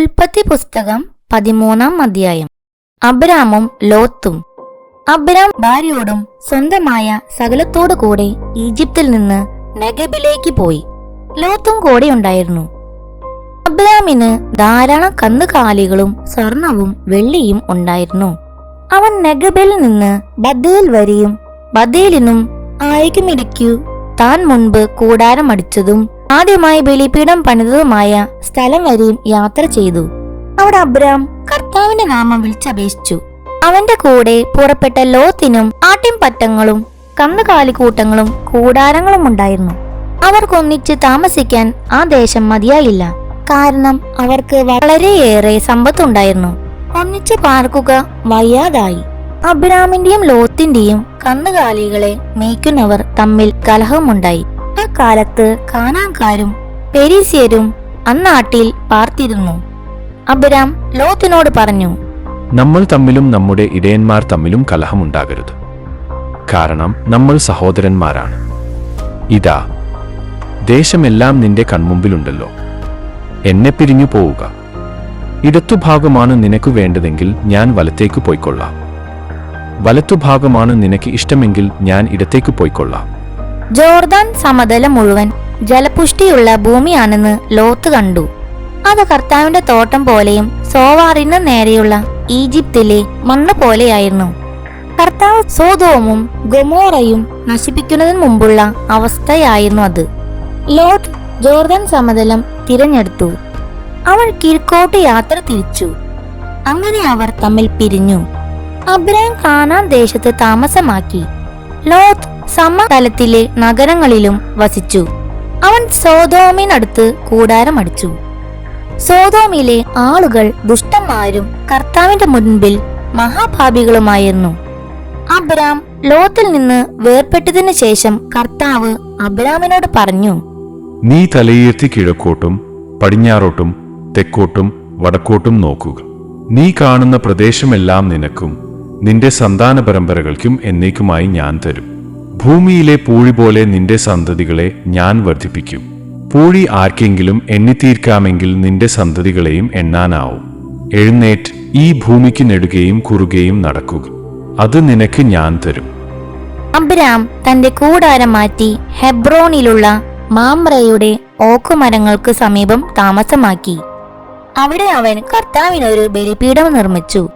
ഉൽപ്പത്തി പുസ്തകം പതിമൂന്നാം അധ്യായം. അബ്രാമും ലോത്തും. അബ്രാം ഭാര്യയോടും സ്വന്തമായ സകലത്തോടു കൂടെ ഈജിപ്തിൽ നിന്ന് നെഗബിലേക്ക് പോയി. ലോത്തും കൂടെ ഉണ്ടായിരുന്നു. അബ്രാമിന് ധാരാളം കന്നുകാലികളും സ്വർണവും വെള്ളിയും ഉണ്ടായിരുന്നു. അവൻ നെഗബിൽ നിന്ന് ബദേൽ വരെയും ബദേലിനും ആയിക്കുമിടയ്ക്കു താൻ മുൻപ് കൂടാരം അടിച്ചതും ആദ്യമായി ബലിപീഠം പണിതതുമായ സ്ഥലം വരെയും യാത്ര ചെയ്തു. അവിടെ അബ്രാം കർത്താവിന്റെ നാമം വിളിച്ചപേക്ഷിച്ചു. അവന്റെ കൂടെ പുറപ്പെട്ട ലോത്തിനും ആട്ടിൻപറ്റങ്ങളും കന്നുകാലിക്കൂട്ടങ്ങളും കൂടാരങ്ങളും ഉണ്ടായിരുന്നു. അവർക്കൊന്നിച്ച് താമസിക്കാൻ ആ ദേശം മതിയായില്ല. കാരണം അവർക്ക് വളരെയേറെ സമ്പത്തുണ്ടായിരുന്നു. ഒന്നിച്ച് പാർക്കുക വയ്യാതായി. അബ്രാമിന്റെയും ലോത്തിന്റെയും കന്നുകാലികളെ മേയ്ക്കുന്നവർ തമ്മിൽ കലഹമുണ്ടായി. കാലത്ത് കാനാൻകാരും പെരീസ്യരും അന്നാട്ടിൽ പാർത്തിരുന്നു. അബ്രാം ലോത്തിനോട് പറഞ്ഞു നമ്മൾ തമ്മിലും നമ്മുടെ ഇടയന്മാർ തമ്മിലും കലഹമുണ്ടാകരുത്. കാരണം നമ്മൾ സഹോദരന്മാരാണ്. ഇതാ ദേശമെല്ലാം നിന്റെ കൺമുമ്പിലുണ്ടല്ലോ. എന്നെ പിരിഞ്ഞു പോവുക. ഇടത്തുഭാഗമാണ് നിനക്ക് വേണ്ടതെങ്കിൽ ഞാൻ വലത്തേക്ക് പോയിക്കൊള്ളാം. വലത്തുഭാഗമാണ് നിനക്ക് ഇഷ്ടമെങ്കിൽ ഞാൻ ഇടത്തേക്ക് പോയിക്കൊള്ളാം. ജോർദാൻ സമതലം മുഴുവൻ ജലപുഷ്ടിയുള്ള ഭൂമിയാണെന്ന് ലോത്ത് കണ്ടു. അത് കർത്താവിന്റെ തോട്ടം പോലെയും സോവാറിന് നേരെയുള്ള ഈജിപ്തിലെ മണ്ണ് പോലെയായിരുന്നു. കർത്താവ് സോതോമും ഗൊമോറയും നശിപ്പിക്കുന്നതിന് മുമ്പുള്ള അവസ്ഥയായിരുന്നു അത്. ലോത്ത് ജോർദാൻ സമതലം തിരഞ്ഞെടുത്തു. അവൾ കിഴക്കോട്ട് യാത്ര തിരിച്ചു. അങ്ങനെ അവർ തമ്മിൽ പിരിഞ്ഞു. അബ്രാം കാനാൻ ദേശത്ത് താമസമാക്കി. ലോത്ത് സമതലത്തിലെ നഗരങ്ങളിലും വസിച്ചു. അവൻ സോതോമിനടുത്ത് കൂടാരമടിച്ചു സോതോമിലെ ആളുകൾ ദുഷ്ടന്മാരും കർത്താവിന്റെ മുൻപിൽ മഹാഭാപികളുമായിരുന്നു അബ്രാം ലോത്തിൽ നിന്ന് വേർപെട്ടതിനു ശേഷം കർത്താവ് അബ്രാമിനോട് പറഞ്ഞു നീ തലയുയർത്തി കിഴക്കോട്ടും പടിഞ്ഞാറോട്ടും തെക്കോട്ടും വടക്കോട്ടും നോക്കുക. നീ കാണുന്ന പ്രദേശമെല്ലാം നിനക്കും നിന്റെ സന്താന പരമ്പരകൾക്കും എന്നേക്കുമായി ഞാൻ തരും. ഭൂമിയിലെ പൂഴി പോലെ നിന്റെ സന്തതികളെ ഞാൻ വർദ്ധിപ്പിക്കും. പൂഴി ആർക്കെങ്കിലും എണ്ണിത്തീർക്കാമെങ്കിൽ നിന്റെ സന്തതികളെയും എണ്ണാനാവും. എഴുന്നേറ്റ് ഈ ഭൂമിക്ക് നെടുകയും കുറുകയും നടക്കുക. അത് നിനക്ക് ഞാൻ തരും. അബ്രാം തന്റെ കൂടാരം മാറ്റി ഹെബ്രോണിലുള്ള മാമ്രയുടെ ഓക്കുമരങ്ങൾക്ക് സമീപം താമസമാക്കി. അവിടെ അവൻ കർത്താവിനൊരു ബലിപീഠം നിർമ്മിച്ചു.